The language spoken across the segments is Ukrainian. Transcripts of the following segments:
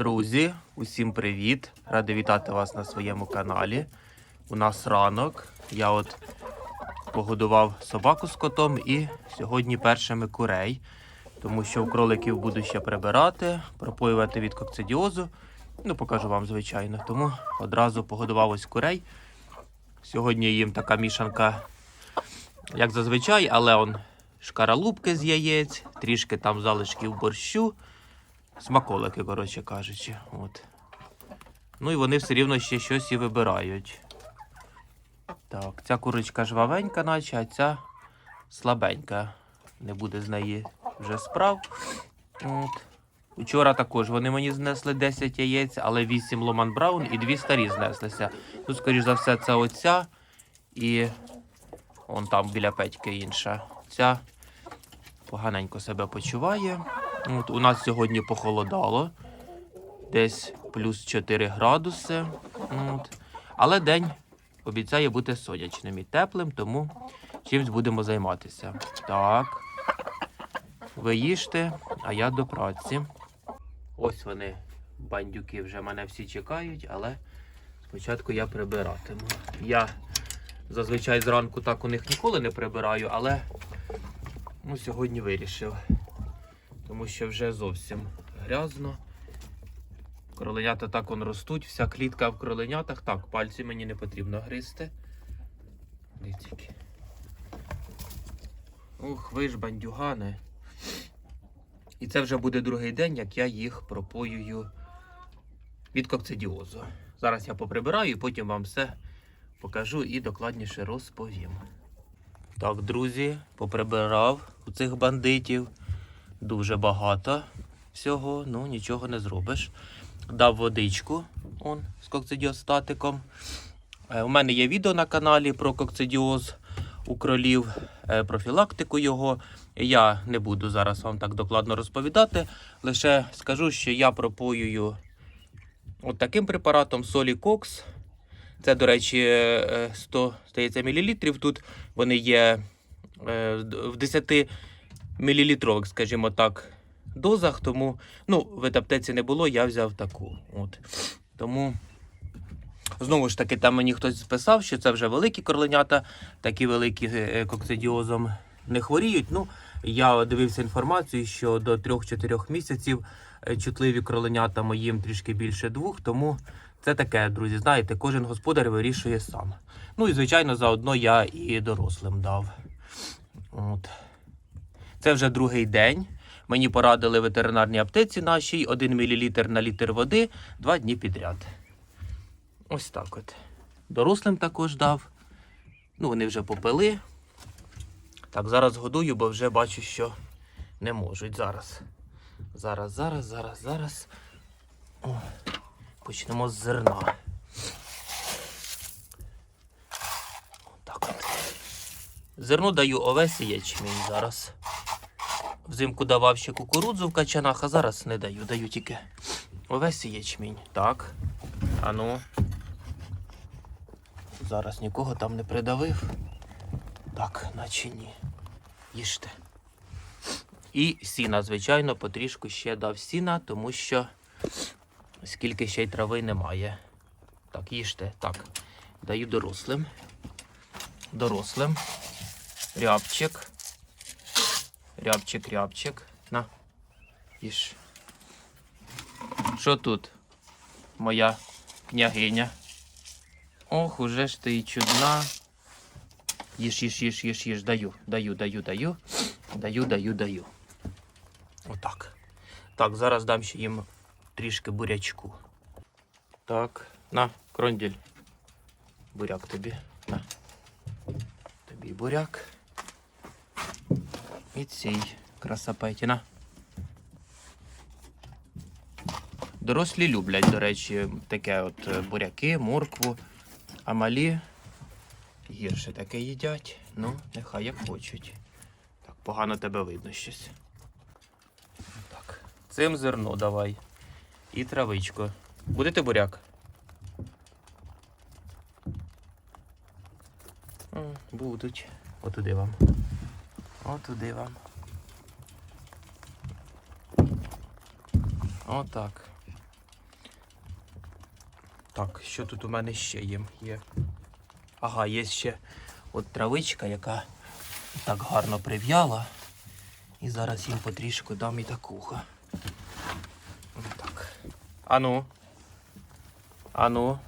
Друзі, усім привіт! Радий вітати вас на своєму каналі. У нас ранок. Я от погодував собаку з котом і сьогодні першими курей, тому що у кроликів буду ще прибирати, пропоювати від кокцидіозу. Ну, покажу вам, звичайно. Тому одразу погодував ось курей. Сьогодні їм така мішанка, як зазвичай, але он шкаралупки з яєць, трішки там залишків борщу. Смаколики, коротше кажучи. От. Ну і вони все рівно ще щось і вибирають. Так, ця курочка жвавенька, наче, а ця слабенька. Не буде з неї вже справ. От. Учора також вони мені знесли 10 яєць, але 8 Ломан Браун і 2 старі знеслися. Ну, скоріш за все, це оця і он там біля петьки інша. Ця поганенько себе почуває. От, у нас сьогодні похолодало. Десь плюс 4 градуси. От. Але день обіцяє бути сонячним і теплим, тому чимось будемо займатися. Так. Ви їжте, а я до праці. Ось вони, бандюки, вже мене всі чекають, але спочатку я прибиратиму. Я зазвичай зранку так у них ніколи не прибираю, але ну, сьогодні вирішив. Тому що вже зовсім грязно. Кроленята так он ростуть, вся клітка в кроленятах. Так, пальці мені не потрібно гризти. Дивіться. Ух, ви ж бандюгани. І це вже буде другий день, як я їх пропоюю від кокцидіозу. Зараз я поприбираю і потім вам все покажу і докладніше розповім. Так, друзі, поприбирав у цих бандитів. Дуже багато всього, ну нічого не зробиш. Дав водичку он, з кокцидіостатиком. Е, У мене є відео на каналі про кокцидіоз у кролів, е, профілактику його. Я не буду зараз вам так докладно розповідати. Лише скажу, що я пропоюю от таким препаратом Солі Кокс. Це, до речі, е, 100 здається, мілілітрів. Тут вони є е, в 10 мілілітрових, скажімо так, дозах. Тому, ну, в аптеці не було, я взяв таку. От. Тому, знову ж таки, там мені хтось списав, що це вже великі корленята, такі великі е, кокцидіозом не хворіють. Ну, я дивився інформацію, що до 3-4 місяців е, чутливі кроленята моїм трішки більше двох, тому це таке, друзі. Знаєте, кожен господар вирішує сам. Ну і звичайно, заодно я і дорослим дав. От. Це вже другий день. Мені порадили в ветеринарній аптеці нашій 1 мл на літр води два дні підряд. Ось так от. Дорослим також дав. Ну, вони вже попили. Так, зараз годую, бо вже бачу, що не можуть. Зараз. Зараз, зараз, зараз, зараз. О, почнемо з зерна. Отак от. Зерно даю овес і ячмінь зараз. Взимку давав ще кукурудзу в качанах, а зараз не даю. Даю тільки овес ячмінь. Так. Ану. Зараз нікого там не придавив. Так, наче ні. Їжте. І сіна, звичайно, потрішку ще дав сіна, тому що скільки ще й трави немає. Так, їжте. Так. Даю дорослим. Дорослим. Рябчик. Рябчик, рябчик. На. Їж. Що тут? Моя княгиня. Ох, уже ж ти чудна. Їж, їж, їж, їж, їж. Даю, даю, даю, даю. Даю, даю, даю. Отак. Так, зараз дам ще їм трішки бурячку. Так, на, кронділь. Буряк тобі. На. Тобі буряк. І цій красапеті. На. Дорослі люблять, до речі, таке от е, буряки, моркву, а малі гірше таке їдять. Ну, нехай як хочуть. Так, погано тебе видно щось. Так. Цим зерно давай. І травичку. Будете буряк? Будуть. Отуди вам. Отуди вам. Отак. Так, що тут у мене ще є? є? Ага, є ще от травичка, яка так гарно прив'яла. І зараз їм потрішку дам і такого. Так. Ану. Ану.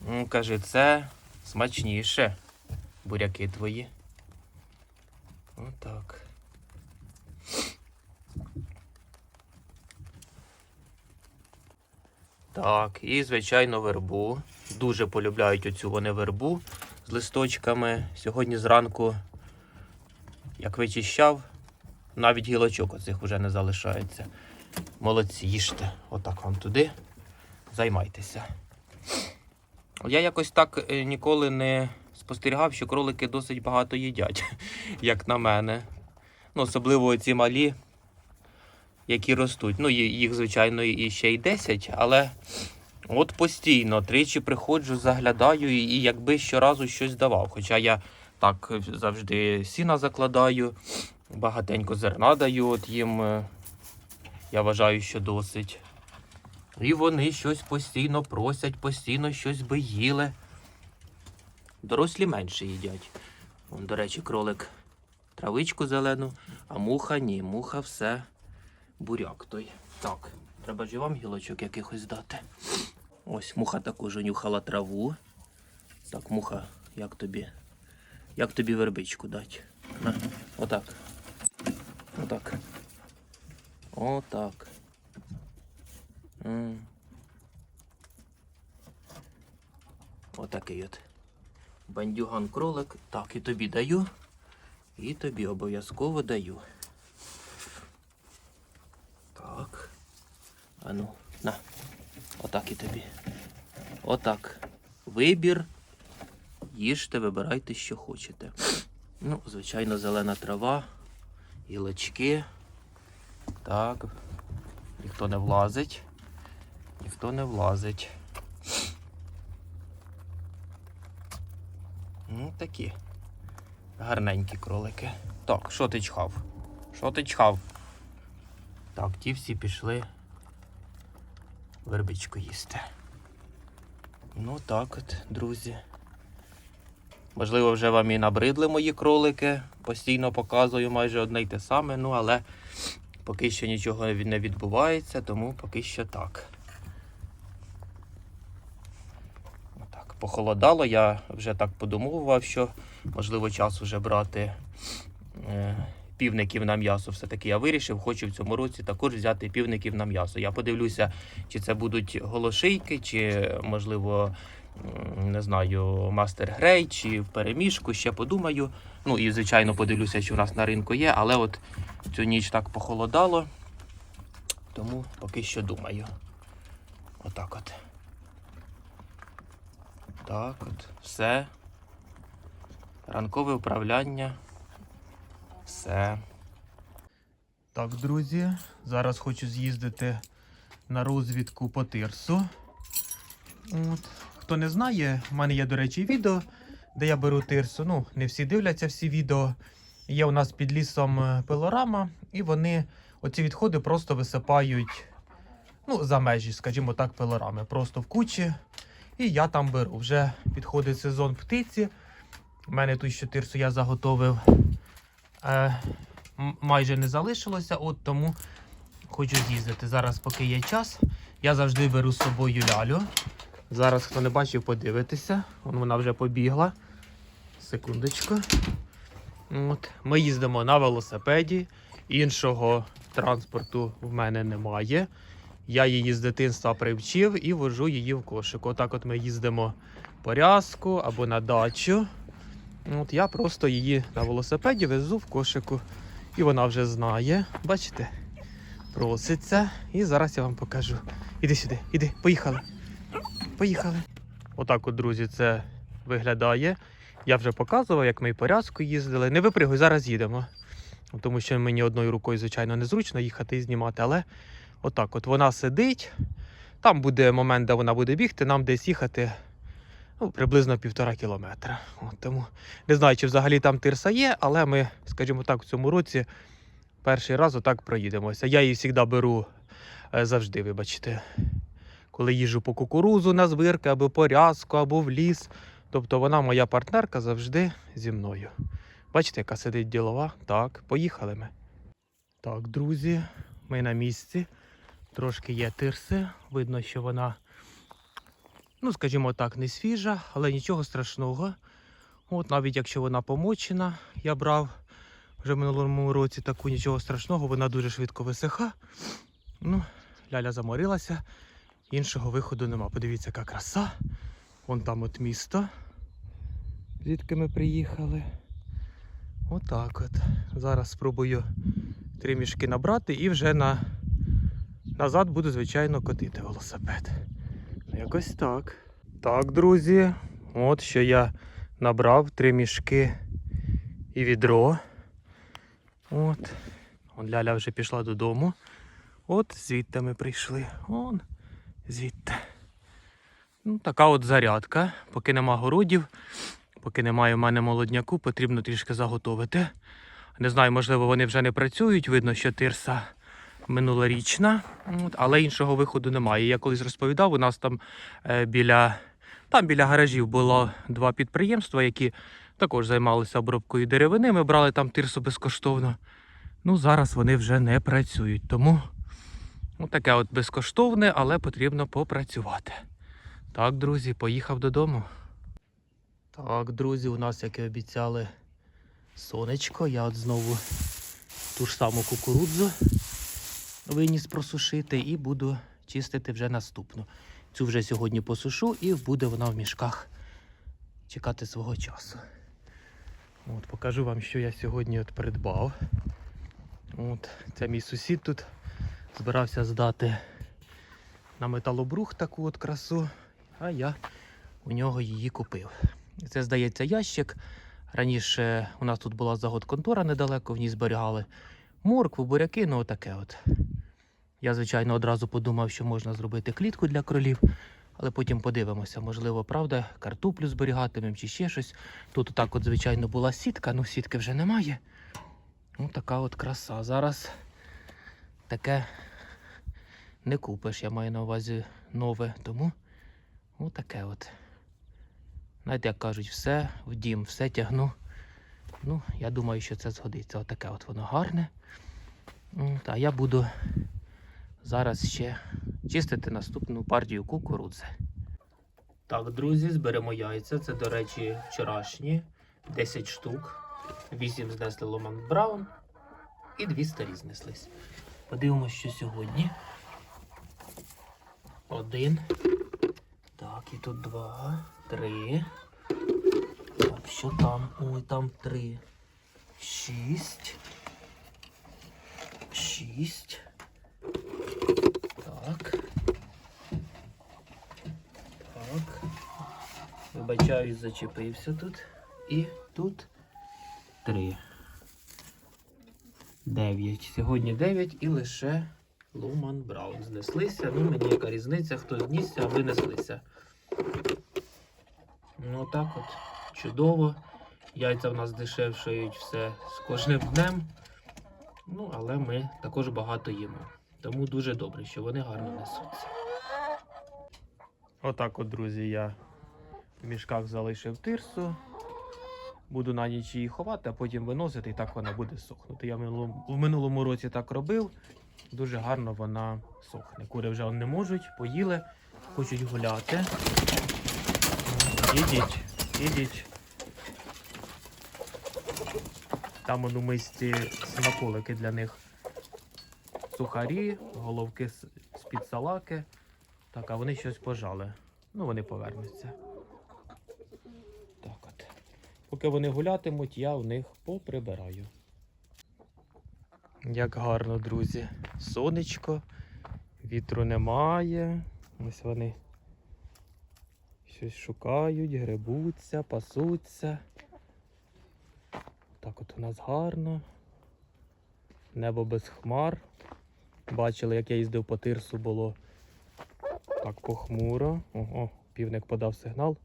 Ну, каже, це смачніше. Буряки твої. Отак. Так, і звичайно вербу. Дуже полюбляють оцю вони вербу з листочками. Сьогодні зранку, як вичищав, навіть гілочок оцих вже не залишається. Молодці, їжте. Отак вам туди. Займайтеся. Я якось так е, ніколи не спостерігав, що кролики досить багато їдять, як на мене. Ну, особливо ці малі, які ростуть. Ну, їх, звичайно, і ще й 10, але от постійно тричі приходжу, заглядаю і, якби щоразу щось давав. Хоча я так завжди сіна закладаю, багатенько зерна даю от їм. е, Я вважаю, що досить. І вони щось постійно просять, постійно щось би їли. Дорослі менше їдять. Вон, до речі, кролик травичку зелену, а муха ні, муха все буряк той. Так, треба ж і вам гілочок якихось дати. Ось муха також унюхала траву. Так, муха, як тобі? Як тобі вербичку дати? На, отак. Отак. Отак. М. Отакий от. Бандюган кролик. Так, і тобі даю. І тобі обов'язково даю. Так. Ану, на. Отак і тобі. Отак. Вибір. Їжте, вибирайте, що хочете. Ну, звичайно, зелена трава, гілочки. Так. Ніхто не влазить. Ніхто не влазить. Ну, такі. Гарненькі кролики. Так, що ти чхав? Що ти чхав? Так, ті всі пішли вербичку їсти. Ну так от, друзі. Можливо, вже вам і набридли мої кролики. Постійно показую майже одне й те саме, ну але поки що нічого не відбувається, тому поки що так. Похолодало, я вже так подумував, що можливо час вже брати е, півників на м'ясо. Все-таки я вирішив, хочу в цьому році також взяти півників на м'ясо. Я подивлюся, чи це будуть голошийки, чи можливо. Не знаю, мастер грей чи в переміжку, ще подумаю. Ну і звичайно подивлюся, що у нас на ринку є, але от цю ніч так похолодало, тому поки що думаю. Отак от. Так от, все. Ранкове управляння. Все. Так, друзі, зараз хочу з'їздити на розвідку по тирсу. От. Хто не знає, в мене є, до rечі, відео, де я беру тирсу. Ну, не всі дивляться всі відео. Є у нас під лісом е, пилорама, і вони оці відходи просто висипають ну, за межі, скажімо так, пилорами. Просто в кучі. І я там беру. Вже підходить сезон птиці. У мене тут ще тирсу я заготовив. Е, майже не залишилося, от тому хочу з'їздити. Зараз, поки є час, я завжди беру з собою лялю. Зараз, хто не бачив, подивитися. Вон вона вже побігла. Секундочку. От. Ми їздимо на велосипеді. Іншого транспорту в мене немає. Я її з дитинства привчив і вожу її в кошик. Отак от ми їздимо по рязку або на дачу. От я просто її на велосипеді везу в кошику. І вона вже знає. Бачите? Проситься. І зараз я вам покажу. Іди сюди, іди, поїхали. Поїхали. Отак, от, друзі, це виглядає. Я вже показував, як ми і по рязку їздили. Не випригуй, зараз їдемо. Тому що мені одною рукою, звичайно, незручно їхати і знімати, але отак от вона сидить. Там буде момент, де вона буде бігти, нам десь їхати ну, приблизно півтора кілометра. От, тому не знаю, чи взагалі там тирса є, але ми, скажімо так, в цьому році перший раз отак проїдемося. Я її завжди беру Е, Завжди, вибачте. Коли їжу по кукурузу на звирки, або по рязку, або в ліс. Тобто вона моя партнерка завжди зі мною. Бачите, яка сидить ділова? Так, поїхали ми. Так, друзі, ми на місці. Трошки є тирси. Видно, що вона, ну, скажімо так, не свіжа, але нічого страшного. От навіть якщо вона помочена, я брав вже в минулому році таку нічого страшного, вона дуже швидко висиха. Ну, ляля заморилася, іншого виходу нема. Подивіться, яка краса. Вон там от місто, звідки ми приїхали. Отак от. Зараз спробую три мішки набрати і вже на... назад буду, звичайно, котити велосипед. Якось так. Так, друзі, от що я набрав три мішки і відро. От. Он Ляля вже пішла додому. От звідти ми прийшли. Он звідти. Ну, така от зарядка. Поки нема городів, поки немає в мене молодняку, потрібно трішки заготовити. Не знаю, можливо, вони вже не працюють. Видно, що тирса минулорічна, але іншого виходу немає. Я колись розповідав, у нас там е, біля, там біля гаражів було два підприємства, які також займалися обробкою деревини. Ми брали там тирсу безкоштовно. Ну, зараз вони вже не працюють. Тому ну, таке от безкоштовне, але потрібно попрацювати. Так, друзі, поїхав додому. Так, друзі, у нас, як і обіцяли, сонечко. Я от знову ту ж саму кукурудзу виніс просушити і буду чистити вже наступну. Цю вже сьогодні посушу і буде вона в мішках чекати свого часу. От, покажу вам, що я сьогодні от придбав. От, це мій сусід тут збирався здати на металобрух таку от красу, а я у нього її купив. Це, здається, ящик. Раніше у нас тут була загодконтора недалеко, в ній зберігали моркву, буряки, ну отаке от. Я, звичайно, одразу подумав, що можна зробити клітку для кролів, але потім подивимося, можливо, правда, картоплю зберігатимемо чи ще щось. Тут отак, от, звичайно, була сітка, ну сітки вже немає. Ну, така от краса. Зараз таке не купиш, я маю на увазі нове, тому отаке от. Знаєте, як кажуть, все в дім, все тягну. Ну, я думаю, що це згодиться. Отаке от воно гарне. От, а я буду зараз ще чистити наступну партію кукурудзи. Так, друзі, зберемо яйця. Це, до речі, вчорашні 10 штук. 8 знесли Ломан Браун і 2 старі знеслись. Подивимось, що сьогодні. Один. Так, і тут два, три. Що там? Ой, там три. Шість. Шість. Так. Так. Вибачаюсь, зачепився тут. І тут три. Дев'ять. Сьогодні дев'ять і лише Луман Браун знеслися. Ну, мені яка різниця, хто знісся, а винеслися. Ну так от, чудово. Яйця в нас дешевшають все з кожним днем. Ну, але ми також багато їмо. Тому дуже добре, що вони гарно несуться. Отак от, друзі, я в мішках залишив тирсу. Буду на ніч її ховати, а потім виносити, і так вона буде сохнути. Я в минулому, в минулому році так робив. Дуже гарно вона сохне. Кури вже не можуть, поїли, хочуть гуляти. Ідіть, ідіть. Там у мисці смаколики для них. Сухарі, головки з-під салаки. Так, а вони щось пожали. Ну, вони повернуться. Так от. Поки вони гулятимуть, я в них поприбираю. Як гарно, друзі. Сонечко, вітру немає. Ось вони щось шукають, гребуться, пасуться. Так от у нас гарно. Небо без хмар. Бачили, як я їздив по тирсу, було так похмуро. Ого, півник подав сигнал.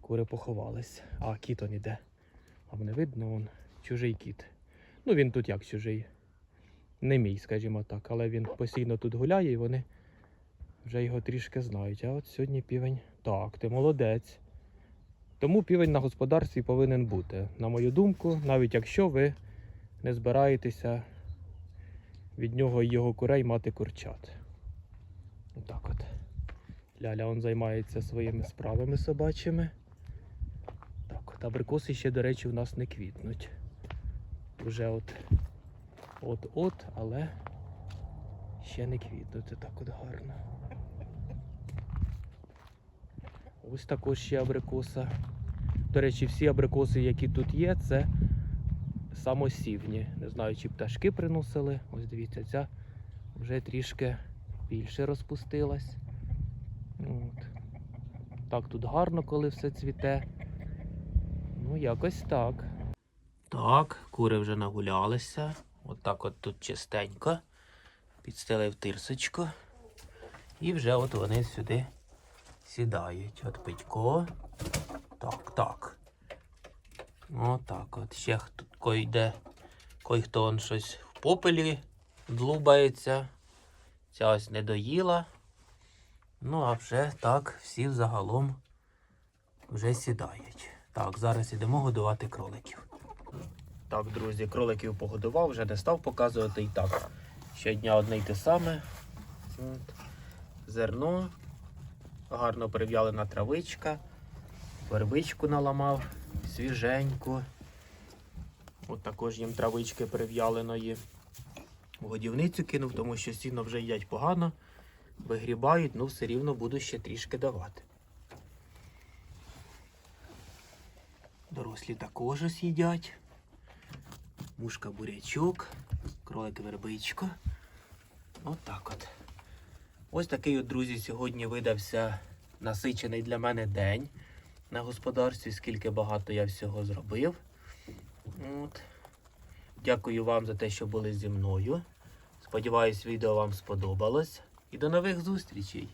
Кури поховались. А кіт он іде. А не видно, он чужий кіт. Ну він тут як чужий. не мій, скажімо так, але він постійно тут гуляє і вони вже його трішки знають. А от сьогодні півень. Так, ти молодець. Тому півень на господарстві повинен бути. На мою думку, навіть якщо ви не збираєтеся від нього і його курей мати курчат. Отак от. Ляля он займається своїми справами собачими. Так, от абрикоси ще, до речі, у нас не квітнуть. Вже от от-от, але ще не квітнуть. Так от гарно. Ось також ще абрикоса. До речі, всі абрикоси, які тут є, це самосівні. Не знаю, чи пташки приносили. Ось дивіться, ця вже трішки більше розпустилась. От. Так тут гарно, коли все цвіте. Ну, якось так. Так, кури вже нагулялися. Отак от тут чистенько. Підстелив тирсочку. І вже от вони сюди сідають. От питько. Так, так. Отак от. Ще хто йде, кой хто он щось в попелі длубається. Ця ось не доїла. Ну, а вже так, всі загалом вже сідають. Так, зараз ідемо годувати кроликів. Так, друзі, кроликів погодував, вже не став показувати і так. Щодня одне й те саме. От. Зерно, гарно прив'ялена травичка, вербичку наламав, свіженьку. От також їм травички прив'яленої. В годівницю кинув, тому що сіно вже їдять погано, вигрібають, ну все рівно буду ще трішки давати. Дорослі також ось їдять. Мушка бурячок, кролик вербичко. Отак от. Ось такий от, друзі, сьогодні видався насичений для мене день на господарстві, скільки багато я всього зробив. От. Дякую вам за те, що були зі мною. Сподіваюсь, відео вам сподобалось. І до нових зустрічей!